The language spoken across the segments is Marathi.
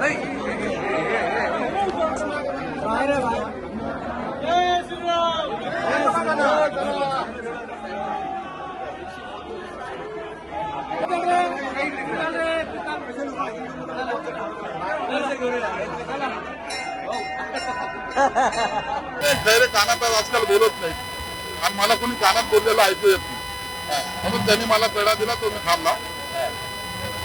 Hey! खैरे कानात आजकाल बोलत नाही. आणि मला कोणी कानात बोललेलं ऐकू येत नाही. म्हणून त्यांनी मला पेढा दिला तो मी खाल्ला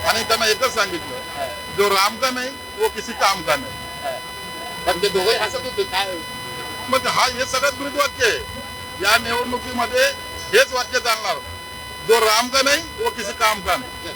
आणि त्यांना एकच सांगितलं जो राम का नाही वो किसी काम का नाही. पण ते दोघे हसत होते काय? मग हा हे सगळ्यात मृत वाक्य आहे. या निवडणुकीमध्ये हेच वाक्य चालणार जो राम का नाही वो किसी काम का नाही.